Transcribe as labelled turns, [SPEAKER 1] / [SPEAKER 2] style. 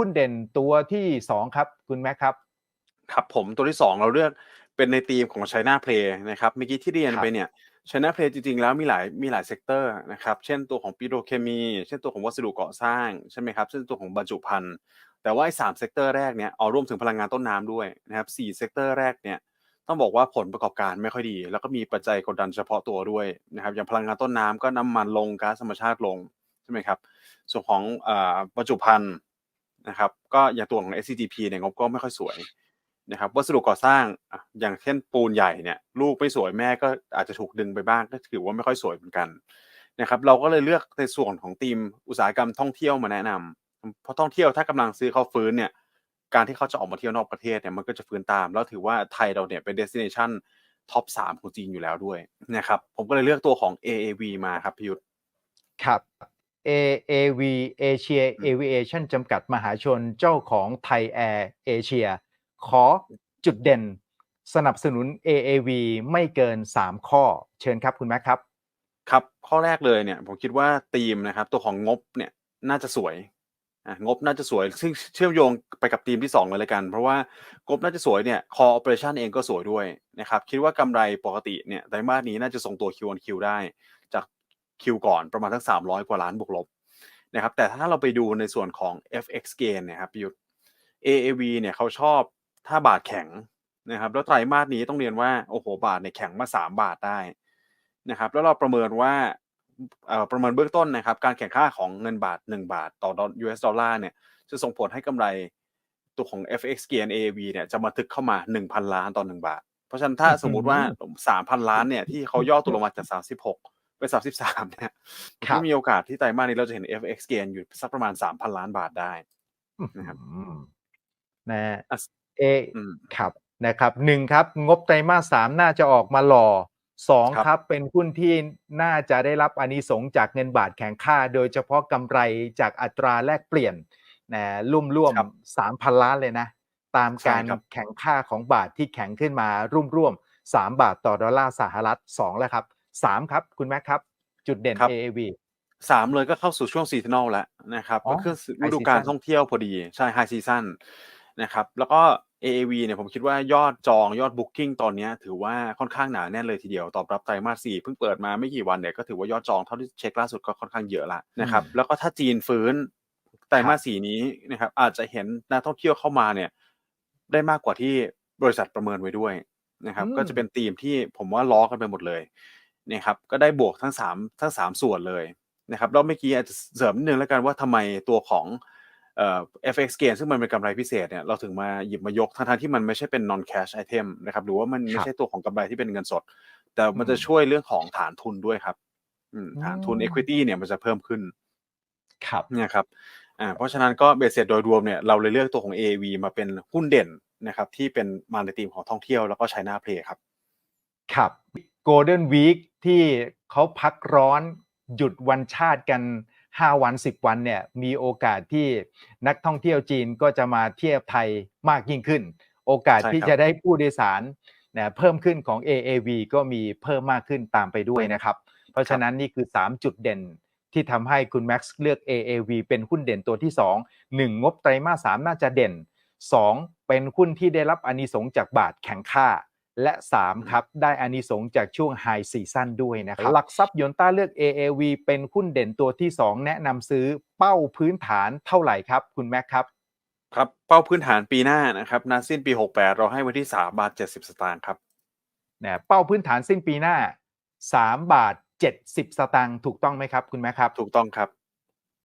[SPEAKER 1] หุ้นเด่นตัวที่สองครับ คุณแม็กครับ
[SPEAKER 2] ครับผมตัวที่ 2 เราเลือกเป็นในธีมของ China Play นะครับเมื่อกี้ที่เรียน
[SPEAKER 1] ครับ
[SPEAKER 2] ไปเนี่ย China Play จริงๆ แล้วมีหลายมีหลายเซกเตอร์นะครับ เช่นตัวของปิโตรเคมี เช่นตัวของวัสดุก่อสร้างใช่ไหมครับ เช่นตัวของบรรจุภัณฑ์แต่ว่าไอ้สามเซกเตอร์แรกเนี่ยเอารวมถึงพลังงานต้นน้ำด้วยนะครับสี่เซกเตอร์แรกเนี่ยต้องบอกว่าผลประกอบการไม่ค่อยดี แล้วก็มีปัจจัยกดดันเฉพาะตัวด้วยนะครับอย่างพลังงานต้นน้ำก็น้ำมันลงก๊าซธรรมชาติลงใช่ไหมครับส่วนของอ่าบรรจุภัณฑ์ นะครับก็อย่างตัวของ SCGP เนี่ยงบก็ไม่ค่อยสวยนะครับวัสดุก่อสร้างอย่างเช่นปูนใหญ่เนี่ยลูกไม่สวยแม่ก็อาจจะถูกดึงไปบ้างก็ถือว่าไม่ค่อยสวยเหมือนกันนะครับเราก็เลยเลือกในส่วนของทีมอุตสาหกรรมท่องเที่ยวมาแนะนำเพราะท่องเที่ยวถ้ากำลังซื้อเขาฟื้นเนี่ยการที่เขาจะออกมาเที่ยวนอกประเทศเนี่ยมันก็จะฟื้นตาม แล้วถือว่าไทยเราเนี่ยเป็นเดสติเนชันท็อปสามของจีนอยู่แล้วด้วยนะครับผมก็เลยเลือกตัวของ AAV มาครับพิยุทธ
[SPEAKER 1] ครับ AAV Asia Aviation จำกัดมหาชนเจ้าของไทยแอร์เอเชียขอจุดเด่น สนับสนุน AAV ไม่เกิน 3 ข้อ เชิญครับคุณแม็กครับ
[SPEAKER 2] ครับข้อแรกเลยเนี่ยผมคิดว่าธีมนะครับ ตัวของงบเนี่ยน่าจะสวยงบน่าจะสวย ซึ่งเชื่อมโยงไปกับธีมที่ 2 เลยละกัน เพราะว่างบน่าจะสวยเนี่ย core operation เองก็สวยด้วยนะครับ คิดว่ากำไรปกติเนี่ยไตรมาสนี้น่าจะส่งตัว Q on Q ได้ จาก Q ก่อนประมาณทั้ง300 กว่าล้านบวกลบนะครับแต่ถ้าเราไปดูในส่วนของ FX gain เนี่ยครับพี่ยุทธ AAV เนี่ยเขาชอบถ้าบาทแข็งนะครับแล้วไตรมาสนี้ต้องเรียนว่าโอ้โหบาทเนี่ยแข็งมา 3 บาทได้นะครับแล้วเราประเมินว่าประเมินเบื้องต้นนะครับการแข่งค่าของเงินบาท 1 บาทต่อดอล US ดอลลาร์เนี่ยจะส่งผลให้กำไรตัวของ FX Gain AAV เนี่ยจะมาทึกเข้ามา 1,000 ล้านต่อ 1 บาท เพราะฉะนั้นถ้าสมมุติว่า 3,000 ล้านเนี่ยที่เขาย่อตัวลงมาจาก 36 เป็น33เนี่ย
[SPEAKER 1] ครับ
[SPEAKER 2] ที่มีโอกาสที่ไตรมาสนี้เราจะเห็น FX Gain อยู่สักประมาณ3,000ล้านบาทได้นะครับ
[SPEAKER 1] อืมนะ
[SPEAKER 2] อะ
[SPEAKER 1] เอ
[SPEAKER 2] อืม
[SPEAKER 1] ครับนะครับหนึ่งครับ งบไตรมาสสามน่าจะออกมาหล่อสอง
[SPEAKER 2] ครับ
[SPEAKER 1] ครับเป็นหุ้นที่น่าจะได้รับอานิสงส์จากเงินบาทแข็งค่า โดยเฉพาะกำไรจากอัตราแลกเปลี่ยนนะร่วมร่วม
[SPEAKER 2] ครับ
[SPEAKER 1] สามพันล้านเลยนะ ตาม
[SPEAKER 2] ใช่
[SPEAKER 1] การ
[SPEAKER 2] ครับ
[SPEAKER 1] แข่งค่าของบาทที่แข็งขึ้นมาร่วมร่วมสามบาทต่อดอลลาร์สหรัฐสองแล้วครับ สามครับ คุณแม็กครับ จุดเด่น
[SPEAKER 2] ครับ
[SPEAKER 1] AAV
[SPEAKER 2] สามเลยก็เข้าสู่ช่วงซีซันอลแล้วนะครับ
[SPEAKER 1] อ๋อ
[SPEAKER 2] ก็คือ
[SPEAKER 1] high
[SPEAKER 2] ฤดูกาล
[SPEAKER 1] season
[SPEAKER 2] ท่องเที่ยวพอดีใช่ไฮซีซันนะครับแล้วก็ AAV เนี่ยผมคิดว่ายอดจองยอดบุ๊กิ้งตอนเนี้ยถือว่าค่อนข้างหนาแน่นเลยทีเดียวตอบรับไตรมาสสี่เพิ่งเปิดมาไม่กี่วันเนี่ยก็ถือว่ายอดจองเท่าที่เช็คล่าสุดก็ค่อนข้างเยอะละนะครับ
[SPEAKER 1] อืม
[SPEAKER 2] แล้วก็ถ้าจีนฟื้นไตรมาสสี่นี้นะครับอาจจะเห็นนักท่องเที่ยวเข้ามาเนี่ยได้มากกว่าที่บริษัทประเมินไว้ด้วยนะครับ
[SPEAKER 1] อืม
[SPEAKER 2] ก็จะเป็นธีมที่ผมว่าล้อกันไปหมดเลย นะครับก็ได้บวกทั้งสามทั้งสามส่วนเลยนะครับแล้วเมื่อกี้อาจจะเสริมนิดนึงแล้วกันว่าทำไมตัวของเอ่อ FX gain ซึ่งมันเป็นกำไรพิเศษเนี่ยเราถึงมาหยิบมายกทั้งๆที่มันไม่ใช่เป็น non cash item นะครับหรือว่ามันไม่ใช่ตัวของกำไรที่เป็นเงินสด แต่มันจะ
[SPEAKER 1] อืม
[SPEAKER 2] ช่วยเรื่องของฐานทุนด้วยครับอืม
[SPEAKER 1] อืม
[SPEAKER 2] ฐานทุน equity เนี่ยมันจะเพิ่มขึ้น
[SPEAKER 1] ครับ
[SPEAKER 2] เนี่ยครับอ่าเพราะฉะนั้นก็เบสเสร็จโดยรวมเนี่ยเราเลยเลือกตัวของ AAV มาเป็นหุ้นเด่นนะครับที่เป็นมาในธีมของท่องเที่ยวแล้วก็ China Play ครับ
[SPEAKER 1] ครับ Golden Week ที่เขาพักร้อนหยุดวันชาติกัน 5 วัน 10 วันเนี่ยมีโอกาสที่นักท่องเที่ยวจีนก็จะมาเที่ยวไทยมากยิ่งขึ้น โอกาส
[SPEAKER 2] ใช่
[SPEAKER 1] ที่
[SPEAKER 2] ครับ
[SPEAKER 1] จะได้ผู้โดยสารนะเพิ่มขึ้นของ AAV ก็มีเพิ่มมากขึ้นตามไปด้วยนะครับ เพราะฉะนั้นนี่คือ 3 จุดเด่นที่ทำให้คุณแม็กซ์เลือก AAV เป็นหุ้นเด่นตัวที่ 2 1 งบไตรมาส3น่าจะเด่น 2 เป็นหุ้นที่ได้รับอานิสงส์จากบาทแข็งค่า และ 3 ครับ ได้อานิสงส์จากช่วงไฮซีซั่นด้วยนะครับหลักทรัพย์ยนต้าเลือก AAV เป็นหุ้นเด่นตัวที่ 2 แนะนำซื้อเป้าพื้นฐานเท่าไหร่ครับ คุณแม็กครับ
[SPEAKER 2] ครับเป้าพื้นฐานปีหน้านะครับนาสิ้นปี 68 เราให้ไว้ที่ 3 บาท 70 สตางค์ครับ
[SPEAKER 1] นะเป้าพื้นฐานสิ้นปีหน้า 3 บาท 70 สตางค์ถูกต้องไหมครับ คุณแม็กครับ
[SPEAKER 2] ถูกต้องครับ